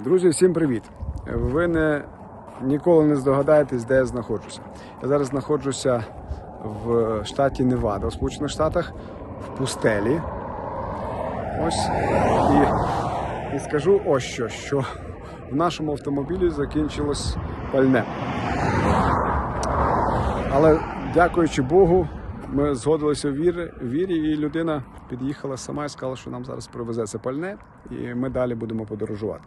Друзі, всім привіт! Ви не ніколи не здогадаєтесь, де я знаходжуся. Я зараз знаходжуся в штаті Невада, в Сполучених Штатах, в пустелі. Ось і, і скажу ось що, що в нашому автомобілі закінчилось пальне. Але дякуючи Богу, ми згодилися в вірі, вірі, і людина під'їхала сама і сказала, що нам зараз привезе це пальне, і ми далі будемо подорожувати.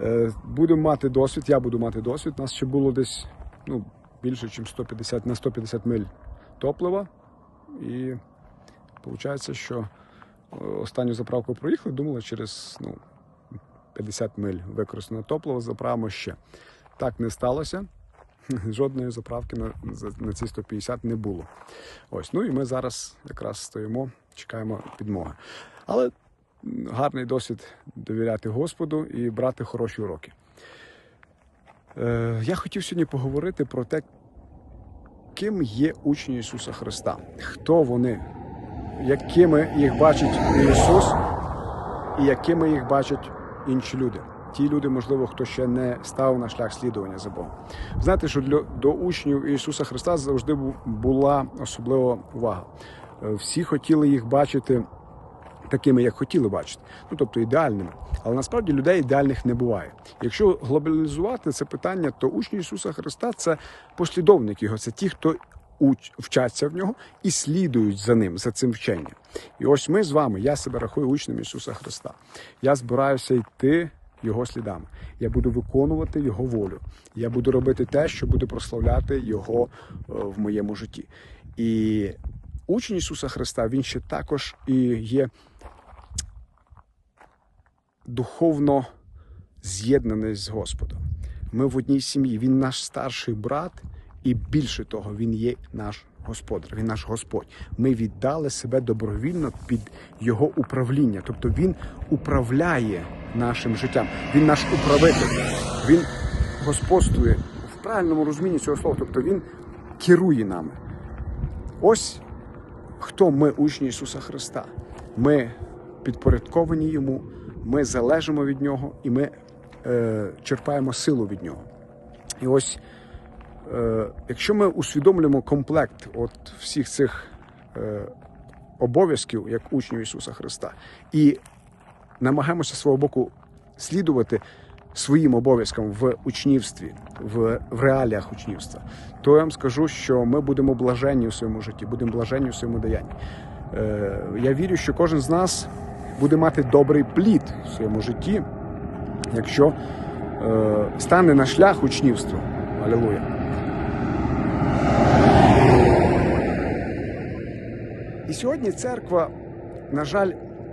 Е, Будемо мати досвід, я буду мати досвід. У нас ще було десь ну, більше, ніж 150 на 150 миль топлива. І виходить, що е, останню заправку проїхали, думали, через ну, 50 миль використаного топлива заправимо ще. Так не сталося. Жодної заправки на, на ці 150 не було. Ось, ну і ми зараз якраз стоїмо, чекаємо підмоги. Але гарний досвід довіряти Господу і брати хороші уроки. Е, я хотів сьогодні поговорити про те, ким є учні Ісуса Христа, хто вони, якими їх бачить Ісус і якими їх бачать інші люди. Ті люди, можливо, хто ще не став на шлях слідування за Богом. Знаєте, що для до учнів Ісуса Христа завжди була особлива увага. Е, Всі хотіли їх бачити такими, як хотіли бачити, ну тобто ідеальними. Але насправді людей ідеальних не буває. Якщо глобалізувати це питання, то учні Ісуса Христа це послідовники його, це ті, хто вчаться в нього і слідують за ним, за цим вченням. І ось ми з вами, я себе рахую учнем Ісуса Христа. Я збираюся йти його слідами. Я буду виконувати його волю. Я буду робити те, що буде прославляти його е, в моєму житті. І учень Ісуса Христа він ще також і є духовно з'єднаний з Господом. Ми в одній сім'ї. Він наш старший брат, і більше того, він є наш господар, він наш Господь. Ми віддали себе добровільно під його управління. Тобто він управляє нашим життям. Він наш управитель. Він господствує в правильному розумінні цього слова. Тобто він керує нами. Ось хто ми, учні Ісуса Христа. Ми підпорядковані Йому, ми залежимо від Нього і ми е, черпаємо силу від Нього. І ось, е, якщо ми усвідомлюємо комплект от всіх цих е, обов'язків, як учнів Ісуса Христа, і намагаємося свого боку слідувати своїм обов'язкам в учнівстві, в, в реаліях учнівства, то я вам скажу, що ми будемо блаженні у своєму житті, будемо блаженні у своєму даянні. Е, я вірю, що кожен з нас буде мати добрий плід в своєму житті, якщо е, стане на шлях учнівства. Алілуя. І сьогодні церква, на жаль,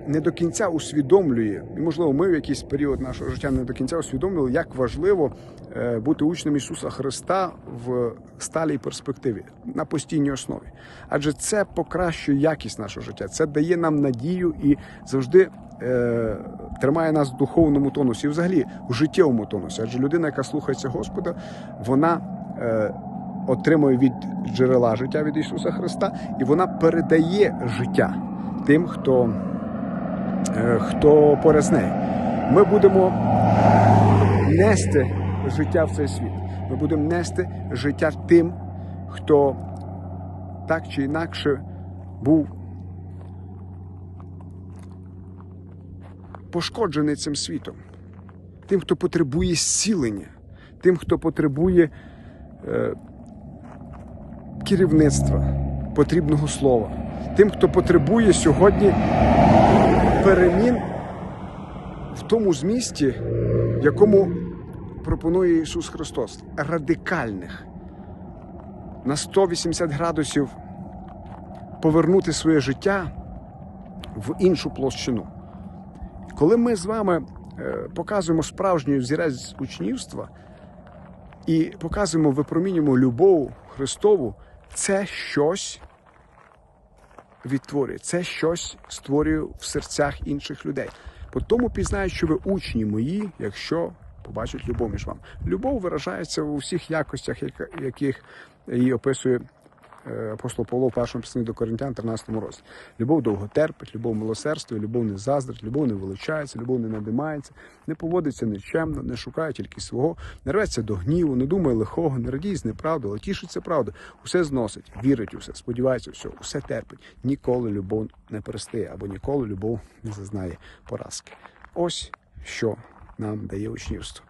не до кінця усвідомлює, і можливо, ми в якийсь період нашого життя не до кінця усвідомлювали, як важливо е, бути учнем Ісуса Христа в сталій перспективі на постійній основі. Адже це покращує якість нашого життя, це дає нам надію і завжди е, тримає нас в духовному тонусі, і взагалі в життєвому тонусі. Адже людина, яка слухається Господа, вона. Е, отримує від джерела життя від Ісуса Христа, і вона передає життя тим, хто, хто поряд з нею. Ми будемо нести життя в цей світ. Ми будемо нести життя тим, хто так чи інакше був пошкоджений цим світом, тим, хто потребує зцілення, тим, хто потребує е, керівництва, потрібного слова, тим, хто потребує сьогодні перемін в тому змісті, якому пропонує Ісус Христос, радикальних на 180 градусів повернути своє життя в іншу площину. Коли ми з вами е, показуємо справжній взірець учнівства і показуємо, випромінюємо любов Христову, це щось відтворює, це щось створює в серцях інших людей. По тому пізнають, що ви учні мої, якщо побачать любов між вами. Любов виражається у всіх якостях, яких її описує апостол Павло в першому писанні до Коринтян, 13 році. Любов довго терпить, любов милосердствує, любов не заздрить, любов не величається, любов не надимається, не поводиться нечемно, не шукає тільки свого, не рветься до гніву, не думає лихого, не радіє з неправди, але тішиться правда. Усе зносить, вірить у все, сподівається, все, усе терпить. Ніколи любов не перестає або ніколи любов не зазнає поразки. Ось що нам дає учнівство.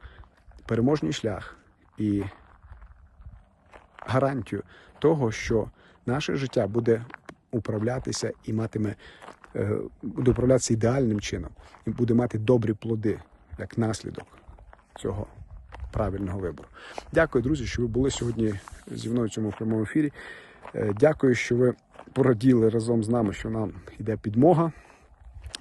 Переможний шлях і гарантію того, що наше життя буде управлятися і матиме е, буде управлятися ідеальним чином, і буде мати добрі плоди як наслідок цього правильного вибору. Дякую, друзі, що ви були сьогодні зі мною в цьому прямому ефірі. Е, Дякую, що ви пораділи разом з нами, що нам йде підмога.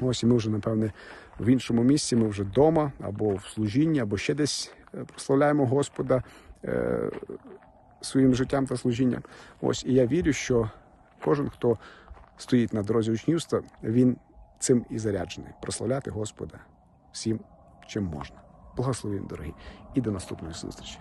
Ось і ми вже, напевне, в іншому місці, ми вже вдома, або в служінні, або ще десь е, прославляємо Господа своїм життям та служінням. Ось, і я вірю, що кожен, хто стоїть на дорозі учнівства, він цим і заряджений прославляти Господа всім, чим можна. Благословім, дорогі, і до наступної зустрічі.